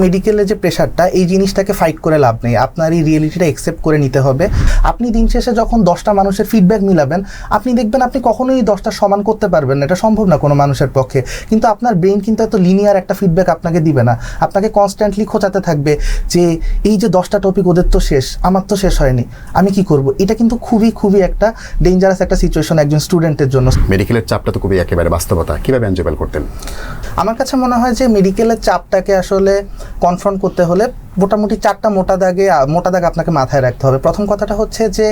মেডিকেলের যে প্রেশারটা এই জিনিসটাকে ফাইট করে লাভ নেই। আপনার এই রিয়েলিটিটা একসেপ্ট করে নিতে হবে। আপনি দিন শেষে যখন দশটা মানুষের ফিডব্যাক মিলাবেন আপনি দেখবেন আপনি কখনোই দশটা সমান করতে পারবেন না। এটা সম্ভব না কোনো মানুষের পক্ষে। কিন্তু আপনার ব্রেন কিন্তু এত লিনিয়ার একটা ফিডব্যাক আপনাকে দিবে না। আপনাকে কনস্ট্যান্টলি খোঁচাতে থাকবে যে এই যে দশটা টপিক ওদের তো শেষ আমার তো শেষ হয়নি আমি কি করব? এটা কিন্তু খুবই খুবই একটা ডেঞ্জারাস একটা সিচুয়েশন একজন স্টুডেন্টের জন্য। মেডিকেলের চাপটা তো খুবই একেবারে বাস্তবতা। কীভাবে এনজয়েবল করতেন? আমার কাছে মনে হয় যে মেডিকেলের চাপটাকে আসলে কনফ্রন্ট করতে হলে মোটামুটি চারটা মোটা দাগে মোটা দাগ আপনাকে মাথায় রাখতে হবে। প্রথম কথাটা হচ্ছে যে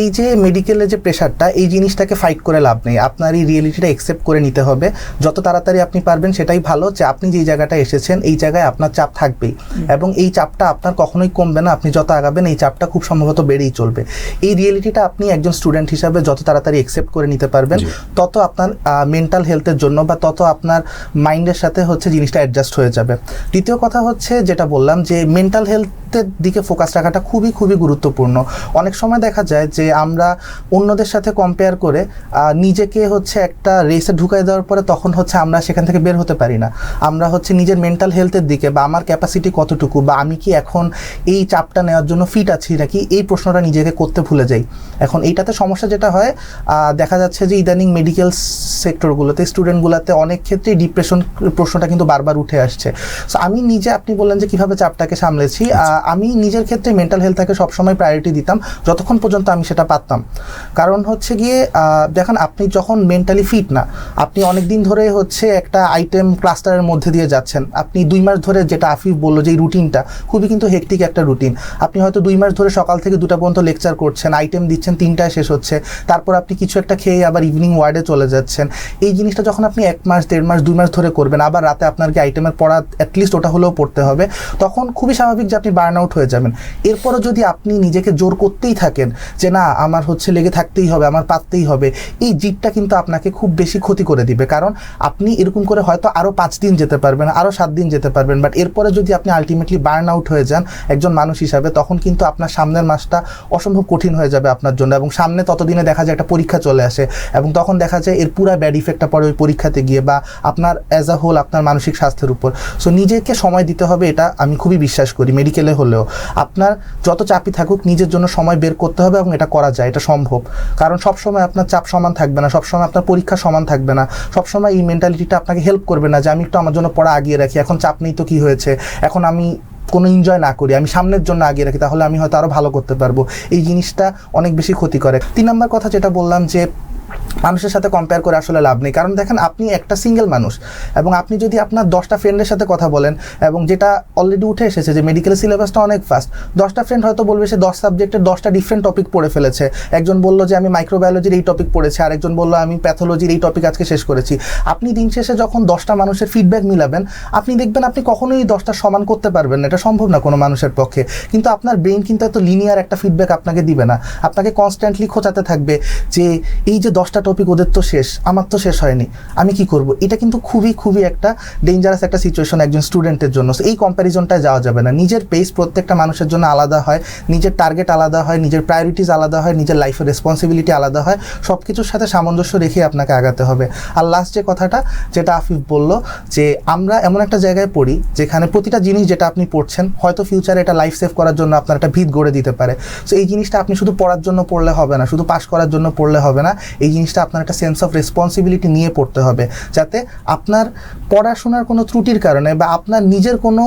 এই যে মেডিকেলের যে প্রেশারটা এই জিনিসটাকে ফাইট করে লাভ নেই। আপনার এই রিয়েলিটিটা একসেপ্ট করে নিতে হবে। যত তাড়াতাড়ি আপনি পারবেন সেটাই ভালো যে আপনি যেই জায়গাটা এসেছেন এই জায়গায় আপনার চাপ থাকবেই। এবং এই চাপটা আপনার কখনোই কমবে না। আপনি যত আগাবেন এই চাপটা খুব সম্ভবত বেড়েই চলবে। এই রিয়েলিটিটা আপনি একজন স্টুডেন্ট হিসাবে যত তাড়াতাড়ি একসেপ্ট করে নিতে পারবেন তত আপনার মেন্টাল হেলথের জন্য বা তত আপনার মাইন্ডের সাথে হচ্ছে জিনিসটা অ্যাডজাস্ট হয়ে যাবে। দ্বিতীয় কথা হচ্ছে যেটা বললাম যে মেন্টাল হেলথের দিকে ফোকাস রাখাটা খুবই খুবই গুরুত্বপূর্ণ। অনেক সময় দেখা যায় যে আমরা অন্যদের সাথে কম্পেয়ার করে নিজেকে হচ্ছে একটা রেসে ঢুকাই দেওয়ার পরে তখন হচ্ছে আমরা সেখান থেকে বের হতে পারি না। আমরা হচ্ছে নিজের মেন্টাল হেলথের দিকে বা আমার ক্যাপাসিটি কতটুকু বা আমি কি এখন এই চাপটা নেওয়ার জন্য ফিট আছি নাকি এই প্রশ্নটা নিজেকে করতে ভুলে যাই। এখন এইটাতে সমস্যা যেটা হয় দেখা যাচ্ছে যে ইদানিং মেডিকেল সেক্টরগুলোতে স্টুডেন্টগুলোতে অনেক ক্ষেত্রে ডিপ্রেশন প্রশ্নটা কিন্তু বারবার উঠে আসছে। সো আমি নিজে আপনি বললেন যে কীভাবে চাপটাকে সামলেছি। আমি নিজের ক্ষেত্রে মেন্টাল হেলথটাকে সবসময় প্রায়োরিটি দিতাম। যতক্ষণ পর্যন্ত আমি সেটা পারতাম। কারণ হচ্ছে গিয়ে দেখেন আপনি যখন মেন্টালি ফিট না আপনি অনেক দিন ধরে হচ্ছে একটা আইটেম ক্লাস্টারের মধ্যে দিয়ে যাচ্ছেন। আপনি দুই মাস ধরে যেটা আফিফ বলল যে এই রুটিনটা খুবই কিন্তু হেকটিক একটা রুটিন আপনি হয়তো দুই মাস ধরে সকাল থেকে দুটা পর্যন্ত লেকচার করছেন আইটেম দিচ্ছেন তিনটায় শেষ হচ্ছে। তারপর আপনি কিছু একটা খেয়ে আবার ইভিনিং ওয়ার্ডে চলে যাচ্ছেন। এই জিনিসটা যখন আপনি এক মাস দেড় মাস দুই মাস ধরে করবেন আবার রাতে আপনার কি আইটেমের পড়া অ্যাটলিস্ট ওটা হলেও পড়তে হবে। তখন খুবই স্বাভাবিক যে আপনি বার্ন আউট হয়ে যাবেন। এরপরও যদি আপনি নিজেকে জোর করতেই থাকেন যে না, আমার হচ্ছে লেগে থাকতেই হবে, আমার পারতেই হবে, এই জিতটা কিন্তু আপনাকে খুব বেশি ক্ষতি করে দিবে। কারণ আপনি এরকম করে হয়তো আরও পাঁচ দিন যেতে পারবেন আরও সাত দিন যেতে পারবেন বাট এরপরে যদি আপনি আলটিমেটলি বার্ন আউট হয়ে যান একজন মানুষ হিসাবে, তখন কিন্তু আপনার সামনের মাসটা অসম্ভব কঠিন হয়ে যাবে আপনার জন্য এবং সামনে ততদিনে দেখা যায় একটা পরীক্ষা চলে আসে এবং তখন দেখা যায় এর পুরা ব্যাড ইফেক্টটা পড়ে ওই পরীক্ষাতে গিয়ে বা আপনার অ্যাজ আ হোল আপনার মানসিক স্বাস্থ্যের উপর। সো নিজেকে সময় দিতে হবে, এটা আমি খুবই বিশ্বাস করি মেডিকেলে হলেও। আপনার যত চাপই থাকুক, নিজের জন্য সময় বের করতে হবে এবং এটা করা যায়, এটা সম্ভব। কারণ সবসময় আপনার চাপ সমান থাকবে না, সবসময় আপনার পরীক্ষা সমান থাকবে না, সবসময় এই মেন্টালিটিটা আপনাকে হেল্প করবে না যে, আমি একটু আমার জন্য পড়া আগিয়ে রাখি, এখন চাপ নেই তো কি হয়েছে? এখন আমি কোনো এনজয় না করি, আমি সামনের জন্য আগিয়ে রাখি, তাহলে আমি হয়তো আরও ভালো করতে পারব। এই জিনিসটা অনেক বেশি ক্ষতি করে। তিন নম্বর কথা যেটা বললাম যে মানুষের সাথে কম্পেয়ার করে আসলে লাভ নেই। কারণ দেখেন, আপনি একটা সিঙ্গেল মানুষ এবং আপনি যদি আপনার দশটা ফ্রেন্ডের সাথে কথা বলেন এবং যেটা অলরেডি উঠে এসেছে যে মেডিকেল সিলেবাসটা অনেক ফাস্ট দশটা ফ্রেন্ড হয়তো বলবে সে দশ সাবজেক্টের দশটা ডিফারেন্ট টপিক পড়ে ফেলেছে। একজন বলল যে, আমি মাইক্রোবায়োলজির এই টপিক পড়েছি। আরেকজন বলল, আমি প্যাথোলজির এই টপিক আজকে শেষ করেছি। আপনি দিন শেষে যখন দশটা মানুষের ফিডব্যাক মিলাবেন, আপনি দেখবেন আপনি কখনোই দশটা সমান করতে পারবেন না। এটা সম্ভব না কোনো মানুষের পক্ষে। কিন্তু আপনার ব্রেন কিন্তু এত লিনিয়ার একটা ফিডব্যাক আপনাকে দিবে না। আপনাকে কনস্ট্যান্টলি খোঁচাতে থাকবে যে, এই যে দশটা টপিক ওদের তো শেষ, আমার তো শেষ হয়নি, আমি কি করব? এটা কিন্তু খুবই খুবই একটা ডেঞ্জারাস একটা সিচুয়েশন একজন স্টুডেন্টের জন্য। এই কম্প্যারিজনটায় যাওয়া যাবে না। নিজের পেস প্রত্যেকটা মানুষের জন্য আলাদা হয়, নিজের টার্গেট আলাদা হয়, নিজের প্রায়োরিটিস আলাদা হয়, নিজের লাইফের রেসপন্সিবিলিটি আলাদা হয় সব কিছুর সাথে সামঞ্জস্য রেখে আপনাকে আগাতে হবে। আর লাস্ট যে কথাটা, যেটা আফিফ বলল, যে আমরা এমন একটা জায়গায় পড়ি, যেখানে প্রতিটা জিনিস যেটা আপনি পড়ছেন, হয়তো ফিউচারে এটা লাইফ সেভ করার জন্য আপনার একটা ভিত গড়ে দিতে পারে। সো এই জিনিসটা আপনি শুধু পড়ার জন্য পড়লে হবে না, শুধু পাশ করার জন্য পড়লে হবে না, এই জিনিসটা আপনার একটা সেন্স অফ রেসপন্সিবিলিটি নিয়ে পড়তে হবে। যাতে আপনার পড়াশোনার কোনো ত্রুটির কারণে বা আপনার নিজের কোনো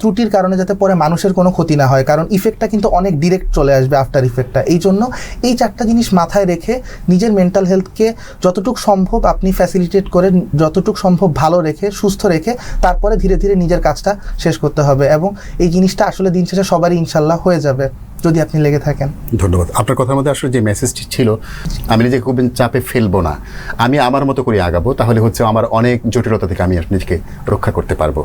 ত্রুটির কারণে যাতে পরে মানুষের কোনো ক্ষতি না হয়। কারণ ইফেক্টটা কিন্তু অনেক ডিরেক্ট চলে আসবে আফটার ইফেক্টটা এই জন্য এই চারটা জিনিস মাথায় রেখে নিজের মেন্টাল হেলথকে যতটুকু সম্ভব আপনি ফ্যাসিলিটেট করে, যতটুকু সম্ভব ভালো রেখে, সুস্থ রেখে তারপরে ধীরে ধীরে নিজের কাজটা শেষ করতে হবে। এবং এই জিনিসটা আসলে দিন শেষে সবারই ইনশাল্লাহ হয়ে যাবে। যদি আপনি লেগে থাকেন। ধন্যবাদ। আপনার কথার মধ্যে আসলে যে মেসেজটি ছিল, আমি নিজে খুব চাপে ফেলব না। আমি আমার মতো করে আগাবো, তাহলে হচ্ছে আমার অনেক জটিলতা থেকে আমি নিজেকে রক্ষা করতে পারব।